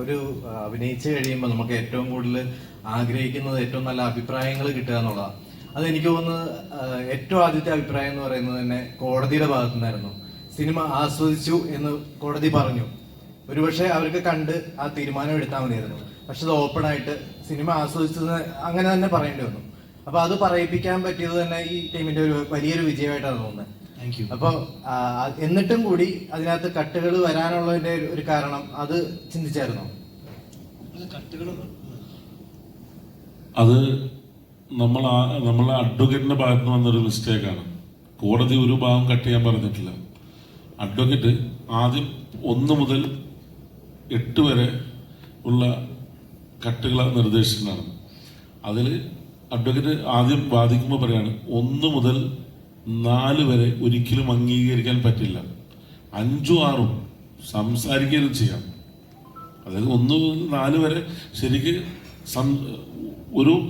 ഒരു അഭിനയിച്ച് കഴിയുമ്പോൾ നമുക്ക് ഏറ്റവും കൂടുതൽ ആഗ്രഹിക്കുന്നത് ഏറ്റവും നല്ല അഭിപ്രായങ്ങൾ കിട്ടുക എന്നുള്ളതാണ്. അത് എനിക്ക് തോന്നുന്നത് ഏറ്റവും ആദ്യത്തെ അഭിപ്രായം എന്ന് പറയുന്നത് തന്നെ കോടതിയുടെ ഭാഗത്തു നിന്നായിരുന്നു സിനിമ ആസ്വദിച്ചു എന്ന് കോടതി പറഞ്ഞു. ഒരുപക്ഷെ അവർക്ക് കണ്ട് ആ തീരുമാനം എടുത്താൽ മതിയായിരുന്നു. പക്ഷെ അത് ഓപ്പൺ ആയിട്ട് സിനിമ ആസ്വദിച്ചത് അങ്ങനെ തന്നെ പറയേണ്ടി വന്നു. അപ്പൊ അത് പറയിപ്പിക്കാൻ പറ്റിയത് തന്നെ ഈ ടീമിന്റെ ഒരു വലിയൊരു വിജയമായിട്ടാണ് തോന്നുന്നത്. താങ്ക് യു അപ്പൊ എന്നിട്ടും കൂടി അതിനകത്ത് കട്ടുകൾ വരാനുള്ളതിന്റെ ഒരു- ഒരു കാരണം അത് ചിന്തിച്ചായിരുന്നോ? അത് നമ്മൾ നമ്മളെ അഡ്വക്കേറ്റിന്റെ ഭാഗത്ത് നിന്ന് വന്നൊരു മിസ്റ്റേക്കാണ്. കോടതി ഒരു ഭാഗം കട്ട് ചെയ്യാൻ പറഞ്ഞിട്ടില്ല. അഡ്വക്കേറ്റ് ആദ്യം ഒന്ന് മുതൽ എട്ട് വരെ ഉള്ള കട്ടുകൾ നിർദ്ദേശിച്ചിട്ടുണ്ടാണ് അതിൽ അഡ്വക്കേറ്റ് ആദ്യം വാദിക്കുമ്പോൾ പറയാണ് ഒന്ന് മുതൽ നാല് വരെ ഒരിക്കലും അംഗീകരിക്കാൻ പറ്റില്ല. അഞ്ചും ആറും സംസാരിക്കുകയും ചെയ്യാം. അതായത് ഒന്ന് നാല് വരെ ശരിക്ക് ഒരു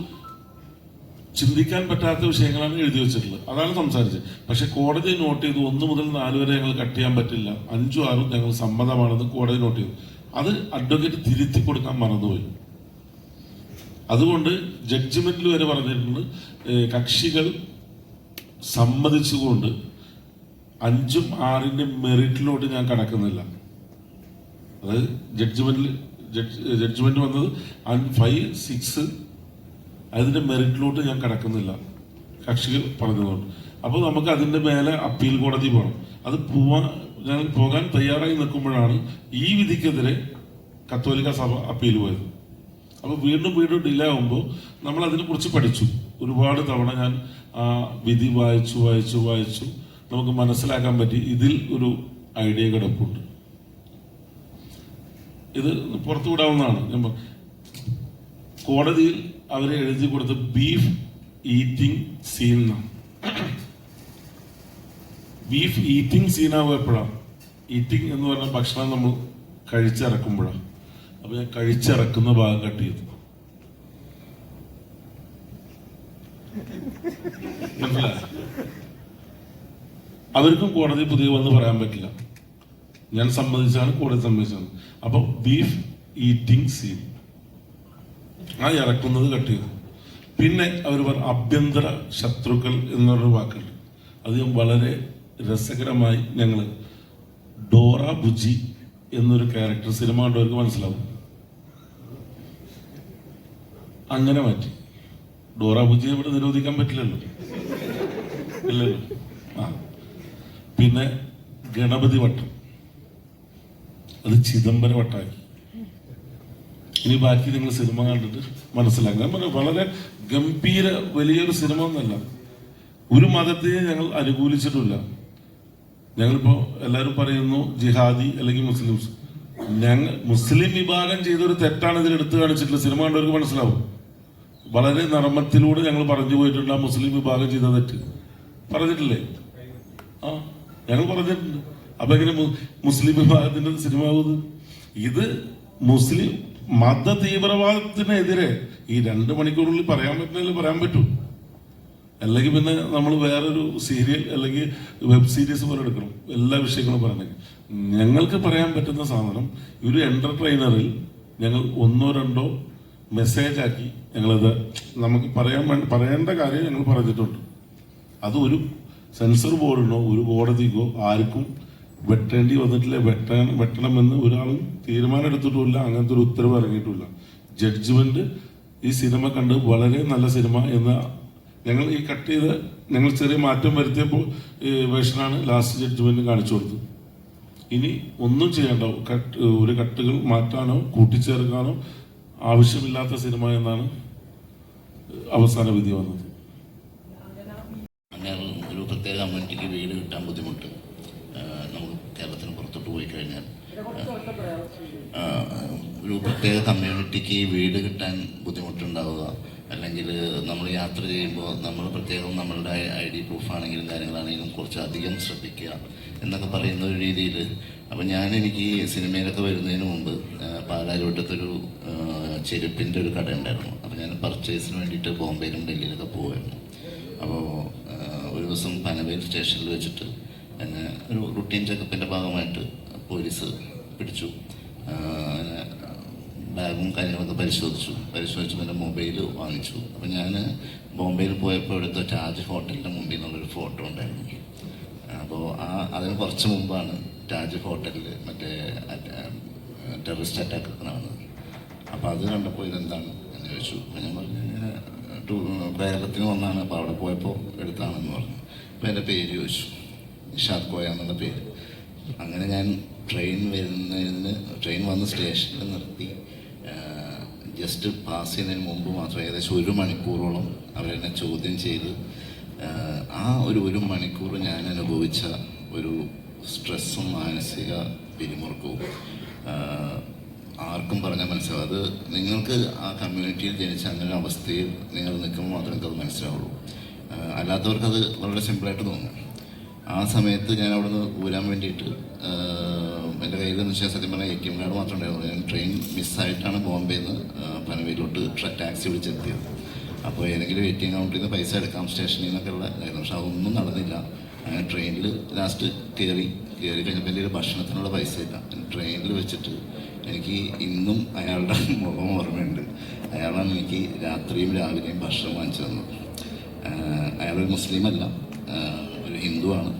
ചിന്തിക്കാൻ പറ്റാത്ത വിഷയങ്ങളാണ് എഴുതി വെച്ചിട്ടുള്ളത്. അതാണ് സംസാരിച്ചത്. പക്ഷെ കോടതി നോട്ട് ചെയ്തു ഒന്ന് മുതൽ നാല് വരെ ഞങ്ങൾ കട്ട് ചെയ്യാൻ പറ്റില്ല. അഞ്ചും ആറും ഞങ്ങൾ സമ്മതമാണെന്ന് കോടതി നോട്ട് ചെയ്തു. അത് അഡ്വക്കേറ്റ് തിരുത്തി കൊടുക്കാൻ മറന്നുപോയി. അതുകൊണ്ട് ജഡ്ജ്മെന്റിൽ വരെ പറഞ്ഞിട്ടുണ്ട് കക്ഷികൾ സമ്മതിച്ചുകൊണ്ട് അഞ്ചും ആറിന്റെ മെറിറ്റിലോട്ട് ഞാൻ കടക്കുന്നില്ല. അതായത് ജഡ്ജ്മെന്റിൽ ജഡ്ജ്മെന്റ് വന്നത് ഫൈവ് സിക്സ് അതിന്റെ മെറിറ്റിലോട്ട് ഞാൻ കടക്കുന്നില്ല. കക്ഷികൾ പറഞ്ഞതുകൊണ്ട്. അപ്പോൾ നമുക്ക് അതിന്റെ മേലെ അപ്പീൽ കോടതി പോകണം അത് പോവാൻ ഞാൻ പോകാൻ തയ്യാറായി നിൽക്കുമ്പോഴാണ് ഈ വിധിക്കെതിരെ കത്തോലിക്ക സഭ അപ്പീൽ പോയത്. അപ്പോൾ വീണ്ടും വീണ്ടും ഡിലേ ആകുമ്പോൾ നമ്മൾ അതിനെക്കുറിച്ച് പഠിച്ചു. ഒരുപാട് തവണ ഞാൻ ആ വിധി വായിച്ചു വായിച്ചു വായിച്ചു. നമുക്ക് മനസ്സിലാക്കാൻ പറ്റി ഇതിൽ ഒരു ഐഡിയ കിടപ്പുണ്ട്. ഇത് പുറത്തു വിടാവുന്നതാണ് കോടതിയിൽ അവരെ എഴുതി കൊടുത്ത beef eating scene beef eating സീനാവും എപ്പോഴാണ് ഈറ്റിംഗ് എന്ന് പറഞ്ഞ ഭക്ഷണം നമ്മൾ കഴിച്ചിറക്കുമ്പോഴാണ് അപ്പൊ ഞാൻ കഴിച്ചിറക്കുന്ന ഭാഗം കട്ട് ചെയ്തു. മനസ്സിലായോ? അവർക്കും കോടതി പുതിയ വന്ന് പറയാൻ പറ്റില്ല. ഞാൻ സമ്മതിച്ചാണ് കോടതി സമ്മതിച്ചാണ്. അപ്പൊ ബീഫ് ഈറ്റിംഗ് സീൻ ആ ഇറക്കുന്നത് കട്ട് ചെയ്തു. പിന്നെ അവർ പറഞ്ഞു അഭ്യന്തര ശത്രുക്കൾ എന്നൊരു വാക്കുണ്ട്. അത് വളരെ രസകരമായി ഞങ്ങൾ ഡോറ ബുജി എന്നൊരു ക്യാരക്ടർ സിനിമ കണ്ടവർക്ക് മനസ്സിലാവും. അങ്ങനെ മാറ്റി. ഡോറ ബുജിയെ ഇവിടെ നിരോധിക്കാൻ പറ്റില്ലല്ലോ. ഇല്ലല്ലോ. ആ. പിന്നെ ഗണപതി വട്ടം. അത് ചിദംബര വട്ടാക്കി. ഇനി ബാക്കി നിങ്ങൾ സിനിമ കണ്ടിട്ട് മനസ്സിലാക്കുക പറഞ്ഞു, വളരെ ഗംഭീര വലിയൊരു സിനിമ ഒന്നല്ല. ഒരു മതത്തെ ഞങ്ങൾ അനുകൂലിച്ചിട്ടില്ല. ഞങ്ങളിപ്പോ എല്ലാവരും പറയുന്നു ജിഹാദി അല്ലെങ്കിൽ മുസ്ലിംസ്. ഞങ്ങൾ മുസ്ലിം വിഭാഗം ചെയ്തൊരു തെറ്റാണ് ഇതിൽ എടുത്തു കാണിച്ചിട്ടുള്ളത് സിനിമ കണ്ടവർക്ക് മനസ്സിലാവും. വളരെ നർമ്മത്തിലൂടെ ഞങ്ങൾ പറഞ്ഞു പോയിട്ടുണ്ട് ആ മുസ്ലിം വിഭാഗം ചെയ്ത തെറ്റ്. പറഞ്ഞിട്ടില്ലേ? ആ ഞങ്ങൾ പറഞ്ഞിട്ടുണ്ട്. അപ്പൊ എങ്ങനെ മുസ്ലിം വിഭാഗത്തിന്റെ സിനിമ ആവുന്നത് ഇത്? മുസ്ലിം മത തീവ്രവാദത്തിനെതിരെ ഈ രണ്ട് മണിക്കൂറിനുള്ളിൽ പറയാൻ പറ്റുന്നില്ല പറയാൻ പറ്റൂ. അല്ലെങ്കിൽ പിന്നെ നമ്മൾ വേറൊരു സീരിയൽ അല്ലെങ്കിൽ വെബ് സീരീസ് പോലെ എടുക്കണം. എല്ലാ വിഷയങ്ങളും പറയണമെങ്കിൽ ഞങ്ങൾക്ക് പറയാൻ പറ്റുന്ന സാധനം ഒരു എന്റർടൈനറിൽ ഞങ്ങൾ ഒന്നോ രണ്ടോ മെസ്സേജ് ആക്കി ഞങ്ങളത് നമുക്ക് പറയാൻ വേണ്ട പറയേണ്ട കാര്യം ഞങ്ങൾ പറഞ്ഞിട്ടുണ്ട്. അത് ഒരു സെൻസർ ബോർഡിനോ ഒരു കോടതിക്കോ ആർക്കും വെട്ടേണ്ടി വന്നിട്ടില്ല. വെട്ടാൻ വെട്ടണമെന്ന് ഒരാളും തീരുമാനം എടുത്തിട്ടുമില്ല അങ്ങനത്തെ ഒരു ഉത്തരവ് ഇറങ്ങിയിട്ടില്ല. ജഡ്ജ്മെന്റ് ഈ സിനിമ കണ്ട് വളരെ നല്ല സിനിമ എന്ന ഞങ്ങൾ ഈ കട്ട് ചെയ്ത് ഞങ്ങൾ ചെറിയ മാറ്റം വരുത്തിയപ്പോൾ വേഷനാണ് ലാസ്റ്റ് ജഡ്ജ്മെന്റ് കാണിച്ചു കൊടുത്തത്. ഇനി ഒന്നും ചെയ്യണ്ടോ കട്ട് ഒരു കട്ടുകൾ മാറ്റാനോ കൂട്ടിച്ചേർക്കാനോ ആവശ്യമില്ലാത്ത സിനിമ എന്നാണ് അവസാന വിധി വന്നത്. അങ്ങനെ ഒരു പ്രത്യേക കമ്മ്യൂണിറ്റിക്ക് വീട് കിട്ടാൻ ബുദ്ധിമുട്ട്. നമ്മൾ കേരളത്തിന് പുറത്തോട്ട് പോയി കഴിഞ്ഞാൽ ഒരു പ്രത്യേക കമ്മ്യൂണിറ്റിക്ക് വീട് കിട്ടാൻ ബുദ്ധിമുട്ടുണ്ടാവുക. അല്ലെങ്കിൽ നമ്മൾ യാത്ര ചെയ്യുമ്പോൾ നമ്മൾ പ്രത്യേകം നമ്മളുടെ ഐ ഡി പ്രൂഫ് ആണെങ്കിലും കാര്യങ്ങളാണെങ്കിലും കുറച്ചധികം ശ്രദ്ധിക്കുക എന്നൊക്കെ പറയുന്ന ഒരു രീതിയിൽ. അപ്പം ഞാൻ എനിക്ക് സിനിമയിലൊക്കെ വരുന്നതിന് മുമ്പ് പാലാരിവട്ടത്തൊരു ചെരുപ്പിന്റെ ഒരു കട ഉണ്ടായിരുന്നു. അപ്പം ഞാൻ പർച്ചേസിന് വേണ്ടിയിട്ട് ബോംബെയിലും ഡൽഹിയിലൊക്കെ പോകുമായിരുന്നു അപ്പോൾ ഒരു ദിവസം പനവേൽ സ്റ്റേഷനിൽ വെച്ചിട്ട് എന്നെ ഒരു റുട്ടീൻ ചെക്കപ്പിന്റെ ഭാഗമായിട്ട് പോലീസ് പിടിച്ചു. ബാഗും കാര്യങ്ങളൊക്കെ പരിശോധിച്ചു. പരിശോധിച്ചപ്പോൾ എന്റെ മൊബൈൽ വാങ്ങിച്ചു. അപ്പോൾ ഞാൻ ബോംബെയിൽ പോയപ്പോൾ എടുത്ത താജ് ഹോട്ടലിന്റെ മുമ്പിൽ നിന്നുള്ളൊരു ഫോട്ടോ ഉണ്ടായിരുന്നു. അപ്പോൾ ആ അതിന് കുറച്ച് മുമ്പാണ് താജ് ഹോട്ടലിൽ മറ്റേ ടെററിസ്റ്റ് അറ്റാക്ക് നടന്നത്. അപ്പോൾ അത് കണ്ടപ്പോൾ ഇതെന്താണ്? എന്ന് ചോദിച്ചു. അപ്പോൾ ഞാൻ പറഞ്ഞു ടൂ വന്നാണ് അപ്പോൾ അവിടെ പോയപ്പോൾ എടുത്താണെന്ന് പറഞ്ഞു. അപ്പോൾ എന്റെ പേര് ചോദിച്ചു. നിഷാദ് കോയ എന്നുള്ള പേര്. അങ്ങനെ ഞാൻ ട്രെയിൻ വരുന്നതിന് ട്രെയിൻ വന്ന് സ്റ്റേഷനിൽ നിർത്തി. ജസ്റ്റ് പാസ് ചെയ്യുന്നതിന് മുമ്പ് മാത്രം ഏകദേശം ഒരു മണിക്കൂറോളം അവരെന്നെ ചോദ്യം ചെയ്ത് ആ ഒരു ഒരു മണിക്കൂർ ഞാൻ അനുഭവിച്ച ഒരു സ്ട്രെസ്സും മാനസിക പിരിമുറുക്കവും. ആർക്കും പറഞ്ഞാൽ മനസ്സിലാവും. അത് നിങ്ങൾക്ക് ആ കമ്മ്യൂണിറ്റിയിൽ ജനിച്ച അങ്ങനെ അവസ്ഥയിൽ നിങ്ങൾ നിൽക്കുമ്പോൾ മാത്രമേ അത് മനസ്സിലാവുള്ളൂ. അല്ലാത്തവർക്കത് വളരെ സിമ്പിളായിട്ട് തോന്നും. ആ സമയത്ത് ഞാൻ അവിടുന്ന് ഊരാൻ വേണ്ടിയിട്ട് എന്റെ കയ്യിൽ എന്ന് വെച്ചാൽ സത്യം പറഞ്ഞാൽ എ ടി എം കാർഡ് മാത്രമേ ഉണ്ടായിരുന്നു ഞാൻ ട്രെയിൻ മിസ്സായിട്ടാണ് ബോംബെയിൽ നിന്ന് പനവേലോട്ട് ടാക്സി വിളിച്ചെത്തിയത്. അപ്പോൾ ഏതെങ്കിലും എ ടി എം കൗണ്ടറിൽ നിന്ന് പൈസ എടുക്കാം സ്റ്റേഷനിൽ നിന്നൊക്കെ ഉള്ള ഇതായിരുന്നു പക്ഷെ അതൊന്നും നടന്നില്ല. അങ്ങനെ ട്രെയിനിൽ ലാസ്റ്റ് കയറി കയറി കഴിഞ്ഞപ്പോൾ എന്റെ ഒരു ഭക്ഷണത്തിനുള്ള പൈസ ഇല്ല. ട്രെയിനിൽ വെച്ചിട്ട് എനിക്ക് ഇന്നും അയാളുടെ മുഖം ഓർമ്മയുണ്ട്. അയാളാണ് എനിക്ക് രാത്രിയും രാവിലെയും ഭക്ഷണം വാങ്ങിച്ചു തന്നത്. അയാളൊരു മുസ്ലിം അല്ല ഒരു ഹിന്ദുവാണ്.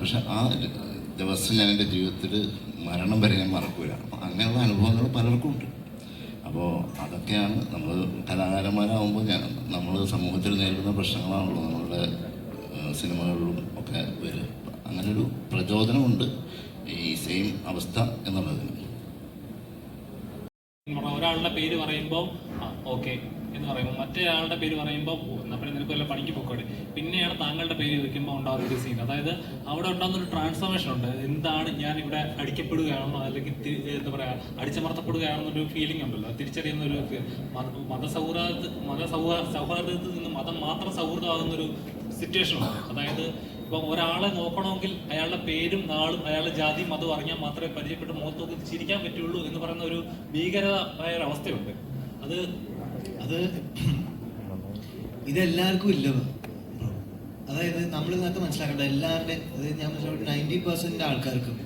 പക്ഷെ ആ ദിവസം ഞാൻ എന്റെ ജീവിതത്തിൽ മരണം വരെ ഞാൻ മറക്കൂല. അങ്ങനെയുള്ള അനുഭവങ്ങൾ പലർക്കും ഉണ്ട്. അപ്പോൾ അതൊക്കെയാണ് നമ്മൾ കലാകാരന്മാരാകുമ്പോൾ ഞാൻ നമ്മൾ സമൂഹത്തിൽ നേരിടുന്ന പ്രശ്നങ്ങളാണല്ലോ നമ്മളുടെ സിനിമകളിലും ഒക്കെ വരിക. അങ്ങനൊരു പ്രചോദനമുണ്ട് ഈ സെയിം അവസ്ഥ എന്നുള്ളതിന്. ഒരാളുടെ പേര് പറയുമ്പോൾ ഓക്കെ എന്ന് പറയുമ്പോൾ മറ്റേ ആളുടെ പേര് പറയുമ്പോൾ നമ്മൾ നിനക്ക് വല്ല പണിക്ക് പോയിക്കോട്ടെ പിന്നെയാണ് താങ്കളുടെ പേര് ചോദിക്കുമ്പോൾ ഉണ്ടാകുന്ന ഒരു സീൻ അതായത് അവിടെ ഉണ്ടാകുന്ന ഒരു ട്രാൻസ്ഫോർമേഷൻ ഉണ്ട്. എന്താണ് ഞാൻ ഇവിടെ അടിക്കപ്പെടുകയാണെന്നോ അല്ലെങ്കിൽ എന്താ പറയുക അടിച്ചമർത്തപ്പെടുകയാണെന്നൊരു ഫീലിംഗ് ഉണ്ടല്ലോ. തിരിച്ചറിയുന്ന ഒരു മത- മതസൗഹാ സൗഹാർദ്ദത്തിൽ നിന്ന് മതം മാത്രം സൗഹൃദമാകുന്ന ഒരു സിറ്റുവേഷൻ ഉണ്ട്. അതായത് ഇപ്പൊ ഒരാളെ നോക്കണമെങ്കിൽ അയാളുടെ പേരും നാളും അയാളുടെ ജാതി മതവും അറിഞ്ഞാൽ മാത്രമേ പരിചയപ്പെട്ട് മുഖത്ത് നോക്കി ചിരിക്കാൻ പറ്റുള്ളൂ എന്ന് പറയുന്ന ഒരു ഭീകരമായ ഒരു അവസ്ഥയുണ്ട്. അത് അത് ഇതെല്ലാവർക്കും ഇല്ല അതായത് നമ്മൾ ഇതിനകത്ത് മനസ്സിലാക്കേണ്ട എല്ലാവരുടെയും അതായത് ഞാൻ മനസ്സിലാക്കി നയന്റി പെർസെന്റ് ആൾക്കാർക്കും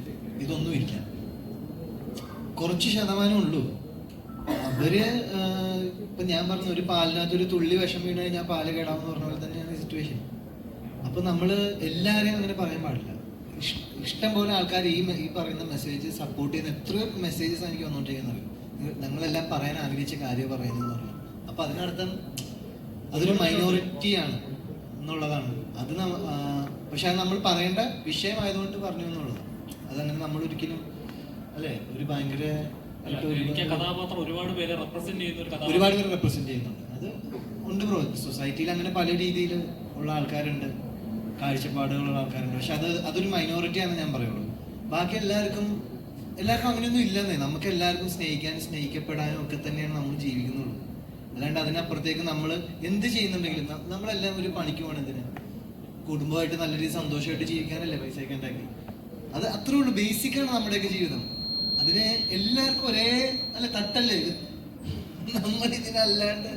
ഇതൊന്നും ഇല്ല. കുറച്ച് ശതമാനം ഉള്ളൂ. അവർ ഇപ്പൊ ഞാൻ പറഞ്ഞ ഒരു പാലിനകത്ത് ഒരു തുള്ളി വിഷം വീണ് കഴിഞ്ഞാൽ പാൽ കേടാമെന്ന് പറഞ്ഞ പോലെ തന്നെയാണ് സിറ്റുവേഷൻ അപ്പൊ നമ്മൾ എല്ലാരെയും അങ്ങനെ പറയാൻ പാടില്ല. ഇഷ്ടം പോലെ ആൾക്കാർ ഈ ഈ പറയുന്ന മെസ്സേജ് സപ്പോർട്ട് ചെയ്യുന്ന എത്രയോ മെസ്സേജസ് എനിക്ക് വന്നുകൊണ്ടിരിക്കുന്നത് നിങ്ങളെല്ലാം പറയാൻ ആഗ്രഹിച്ച കാര്യം പറയുന്നത് പറഞ്ഞു അപ്പൊ അതിനർത്ഥം അതൊരു മൈനോറിറ്റി ആണ് എന്നുള്ളതാണ്. അത് പക്ഷെ അത് നമ്മൾ പറയേണ്ട വിഷയമായതുകൊണ്ട് പറഞ്ഞു എന്നുള്ളത് അതങ്ങനെ നമ്മൾ ഒരിക്കലും അല്ലെ? ഒരു ഭയങ്കര കഥാപാത്രം ഒരുപാട് പേരെ റെപ്രസെന്റ് ചെയ്യുന്ന ഒരുപാട് പേര് റെപ്രസെന്റ് ചെയ്യുന്നുണ്ട്. അത് ഉണ്ട് ബ്രോ സൊസൈറ്റിയിൽ അങ്ങനെ പല രീതിയിൽ ഉള്ള ആൾക്കാരുണ്ട്. കാഴ്ചപ്പാടുകളുള്ള ആൾക്കാരുണ്ട്. പക്ഷെ അത് അതൊരു മൈനോറിറ്റി ആണെന്ന് ഞാൻ പറയുള്ളൂ. ബാക്കി എല്ലാവർക്കും എല്ലാവർക്കും അങ്ങനെയൊന്നും ഇല്ലെന്നേ. നമുക്ക് എല്ലാവർക്കും സ്നേഹിക്കാനും സ്നേഹിക്കപ്പെടാനും ഒക്കെ തന്നെയാണ് നമ്മൾ ജീവിക്കുന്നുള്ളൂ അല്ലാണ്ട് അതിനപ്പുറത്തേക്ക് നമ്മൾ എന്ത് ചെയ്യുന്നുണ്ടെങ്കിലും നമ്മളെല്ലാം ഒരു പണിക്ക് പോകണതിന് കുടുംബമായിട്ട് നല്ല രീതിയിൽ സന്തോഷമായിട്ട് ജീവിക്കാനല്ലേ പൈസ ഒക്കെ ഉണ്ടാക്കി. അത് അത്രേ ഉള്ളൂ. ബേസിക് ആണ് നമ്മുടെയൊക്കെ ജീവിതം. അതിന് എല്ലാവർക്കും ഒരേ അല്ല തട്ടല്ലേ നമ്മൾ ഇതിനല്ലാണ്ട്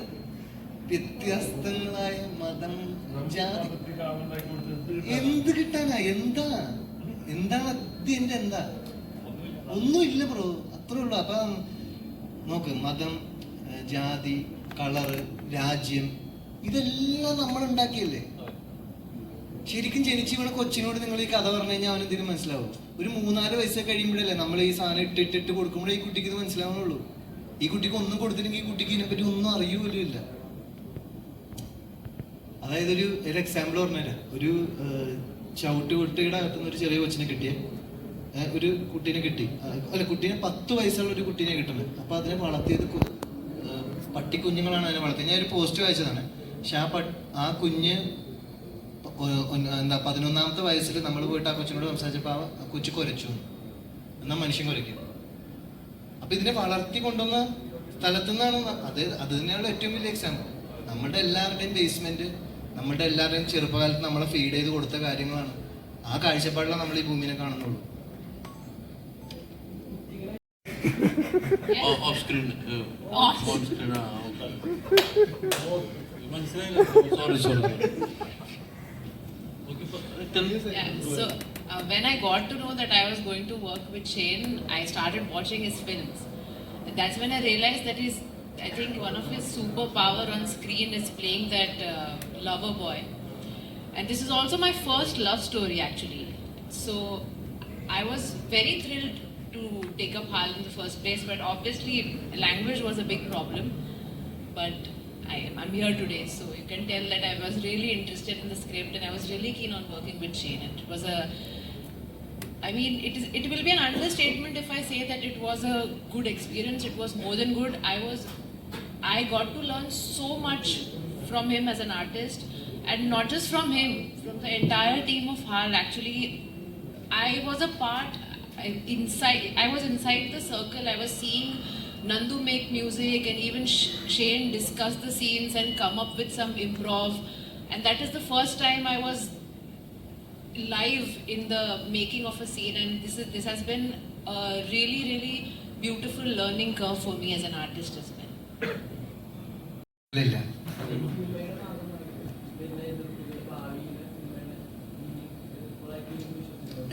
വ്യത്യസ്തങ്ങളായ മതം ജാതി. എന്ത് കിട്ടാനാ? എന്താ? എന്താണ് അതിന്റെ എന്താ? ഒന്നുമില്ല ബ്രോ. അത്രേ ഉള്ളൂ. അപ്പൊ നോക്ക് മതം ജാതി കളറ് രാജ്യം ഇതെല്ലാം നമ്മൾ ഉണ്ടാക്കിയല്ലേ? ശരിക്കും ജനിച്ച് ഇവിടെ കൊച്ചിനോട് നിങ്ങൾ ഈ കഥ പറഞ്ഞു കഴിഞ്ഞാൽ അവൻ എന്തിനും മനസ്സിലാവും. ഒരു മൂന്നാൽ വയസ്സ് കഴിയുമ്പോഴല്ലേ നമ്മൾ ഈ സാധനം ഇട്ടിട്ടിട്ട് കൊടുക്കുമ്പോഴേ ഈ കുട്ടിക്ക് ഇത് മനസ്സിലാവുന്നുള്ളൂ. ഈ കുട്ടിക്ക് ഒന്നും കൊടുത്തില്ലെങ്കിൽ ഈ കുട്ടിക്ക് ഇതിനെപ്പറ്റി ഒന്നും അറിയൂലും ഇല്ല. അതായത് ഒരു ഒരു എക്സാമ്പിൾ പറഞ്ഞുതരാം. ഒരു ചവിട്ട് കുട്ടിയുടെ അകത്തുനിന്ന് ഒരു ചെറിയ കൊച്ചിനെ കിട്ടിയ. ഒരു കുട്ടീനെ കിട്ടി. അല്ല കുട്ടീനെ പത്ത് വയസ്സുള്ള ഒരു കുട്ടീനെ കിട്ടുന്നത്. അപ്പൊ അതിനെ വളർത്തിയത് പട്ടിക്കുഞ്ഞുങ്ങളാണ് അതിനെ വളർത്തിയത്. ഞാൻ ഒരു പോസ്റ്റ് വായിച്ചതാണ്. പക്ഷെ ആ പട്ട് ആ കുഞ്ഞ് എന്താ പതിനൊന്നാമത്തെ വയസ്സിൽ നമ്മൾ പോയിട്ട് ആ കൊച്ചിനോട് സംസാരിച്ചപ്പോൾ ആ കൊച്ചു കുരച്ചു. എന്നാ മനുഷ്യൻ കുരയ്ക്കും. അപ്പൊ ഇതിനെ വളർത്തി കൊണ്ടുവന്ന സ്ഥലത്തു നിന്നാണ് അത് അത് തന്നെയാണ് ഏറ്റവും വലിയ എക്സാമ്പിൾ നമ്മുടെ എല്ലാവരുടെയും ബേസ്മെന്റ് നമ്മുടെ എല്ലാവരുടെയും ചെറുപ്പകാലത്ത് നമ്മളെ ഫീഡ് ചെയ്ത് കൊടുത്ത കാര്യങ്ങളാണ് ആ കാഴ്ചപ്പാടിലാണ് നമ്മൾ ഈ ഭൂമിനെ കാണുന്നുള്ളൂ off screen on screen sorry sorry Yeah, so uh, when I got to know that I was going to work with Shane, I started watching his films. that's when I realized that his, I think one of his superpower on screen is playing that uh, lover boy. And this is also my first love story actually. So I was very thrilled to take up HAL in the first place, but obviously language was a big problem. But I I'm here today, so you can tell that I was really interested in the script and I was really keen on working with Shane. It was a I mean, it is. It will be an understatement if I say that it was a good experience. It was more than good. I was, I got to learn so much from him as an artist, and not just from him, from the entire team of HAL. Actually, I was a part inside. I was inside the circle. I was seeing Nandu make music, and even Shane discuss the scenes and come up with some improv. And that is the first time I was live in the making of a scene and this is this has been a really really beautiful learning curve for me as an artist as well ഇല്ല.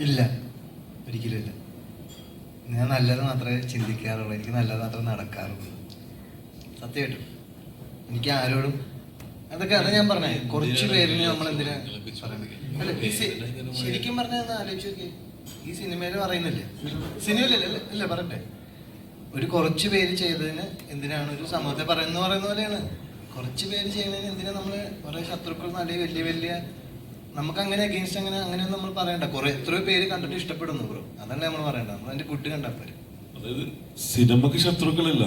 ഇല്ല. ഒരിക്കലുമില്ല ഞാൻ നല്ലത് മാത്രമേ ചിന്തിക്കാറുള്ളൂ. എനിക്ക് നല്ലത് മാത്രമേ നടക്കാറുള്ളൂ. സത്യമായിട്ടും എനിക്ക് ആരോടും അതൊക്കെ അതാ ഞാൻ പറഞ്ഞേ. കുറച്ച് പേരിന് നമ്മൾ എന്തിനാ ശരിക്കും പറഞ്ഞാൽ ആലോചിച്ച് നോക്കി ഈ സിനിമയിൽ പറയുന്നില്ലേ? സിനിമയിലല്ലേ അല്ലേ പറയട്ടെ. ഒരു കുറച്ച് പേര് ചെയ്തതിന് എന്തിനാണ് ഒരു സമൂഹത്തെ പറയുന്ന പറയുന്ന പോലെയാണ്. കുറച്ച് പേര് ചെയ്യുന്നതിന് എന്തിനാ നമ്മൾ കുറെ ശത്രുക്കൾ അല്ലെങ്കിൽ വലിയ വലിയ നമുക്ക് അങ്ങനെ അഗെയിൻസ്റ്റ് അങ്ങനെ അങ്ങനെ നമ്മൾ പറയണ്ട. കുറെ എത്രയോ പേര് കണ്ടിട്ട് ഇഷ്ടപ്പെടുന്നു ബ്രോ അതല്ലേ നമ്മൾ പറയണ്ട? നമ്മൾ അതിന്റെ കുട്ടി കണ്ടപ്പോര് അതായത് സിനിമക്ക് ശത്രുക്കളില്ല.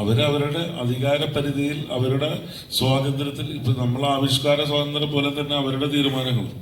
അവരവരുടെ അധികാര പരിധിയിൽ അവരുടെ സ്വാതന്ത്ര്യത്തിൽ ഇപ്പൊ നമ്മളെ ആവിഷ്കാര സ്വാതന്ത്ര്യം പോലെ തന്നെ അവരുടെ തീരുമാനങ്ങളും.